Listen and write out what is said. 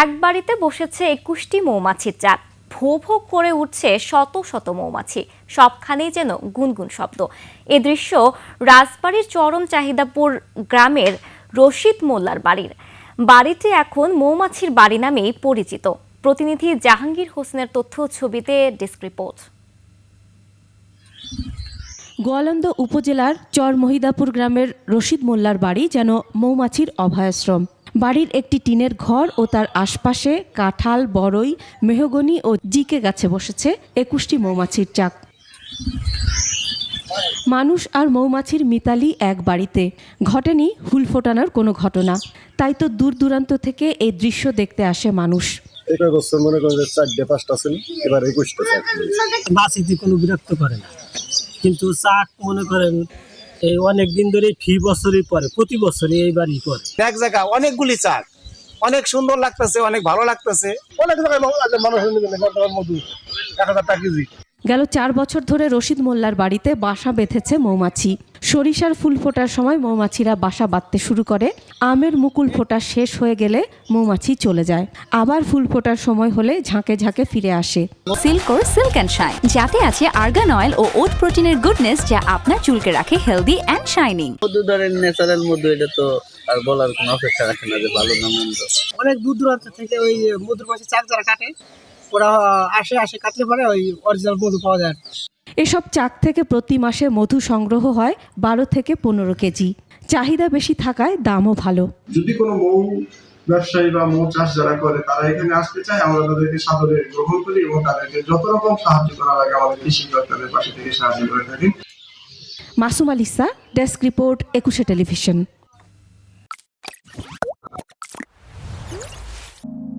এক বাড়িতে বসেছে একুশটি মৌমাছির চাক। ভো ভো করে উঠছে শত শত মৌমাছি। সবখানেই যেন গুনগুন শব্দ। এ দৃশ্য রাজবাড়ির চরম চাহিদাপুর গ্রামের রশিদ মোল্লার বাড়ির। বাড়িটি এখন মৌমাছির বাড়ি নামেই পরিচিত। প্রতিনিধি জাহাঙ্গীর হোসেনের তথ্য ছবিতে ডেস্ক রিপোর্ট। গোয়ালন্দ উপজেলার চর মহিদাপুর গ্রামের রশিদ মোল্লার বাড়ি যেন মৌমাছির অভয়াশ্রম। বাড়ির একটি টিনের ঘর ও তার আশপাশে কাঁঠাল বড়ই মেহগনি ও জিকে গাছে বসেছে একুশটি মৌমাছির চাক। মানুষ আর মৌমাছির মিতালি এক বাড়িতে। ঘটেনি হুল ফোটানোর কোনো ঘটনা। তাই তো দূর দূরান্ত থেকে এই দৃশ্য দেখতে আসে মানুষ। এটা বছর মনে করেন চারটে পাঁচটা ছিল এবার একুশটা মাছিতে কোনো বিরক্ত করে না। কিন্তু চাক মনে করেন এই অনেক দিন ধরে ফি বছরই পরে প্রতি বছরই এইবারই পরে। এক জায়গা অনেকগুলি চাক। অনেক সুন্দর লাগতেছে অনেক ভালো লাগতেছে। অনেক জায়গায় মানুষ এক হাজার টাকা কেজি। গেল চার বছর ধরে রশিদ মোল্লার বাড়িতে বাসা বেঁধেছে মৌমাছি। সরিষার ফুল ফোটার সময় মৌমাছিরা বাসা বাঁধতে শুরু করে। আমের মুকুল ফোটা শেষ হয়ে গেলে মৌমাছি চলে যায়। আবার ফুল ফোটার সময় হলে ঝাঁকে ঝাঁকে ফিরে আসে। সিল্কোর সিল্ক অ্যান্ড শাইন যাতে আছে আর্গান অয়েল ও ওট প্রোটিনের গুডনেস যা আপনার চুলকে রাখে হেলদি অ্যান্ড শাইনিং মধু ধরেন ন্যাচারাল মধু এটা তো আর বলার কোনো অপেক্ষা রাখে না যে ভালো না মন্দ। অনেক দূর দূরান্ত থেকে ওই মধুর চাক যারা কাটে ওরা আসে আসে কাটলে পরে ওই অরিজিনাল মধু পাওয়া যায় এসব চাক থেকে প্রতি মাসে মধু সংগ্রহ হয় বারো থেকে পনেরো কেজি। চাহিদা বেশি থাকায় দামও ভালো। যদি কোনো মৌ ব্যবসায়ী বা মৌ চাষ যারা করে তারা এখানে আসতে চায় আমরা তাদেরকে সাদরে গ্রহণ করি এবং তাদেরকে যত রকম সাহায্য করা লাগে আমাদের কৃষি তাদের পাশে থেকে সাহায্য করে থাকি। Masum Alisa desk report Ekushey television.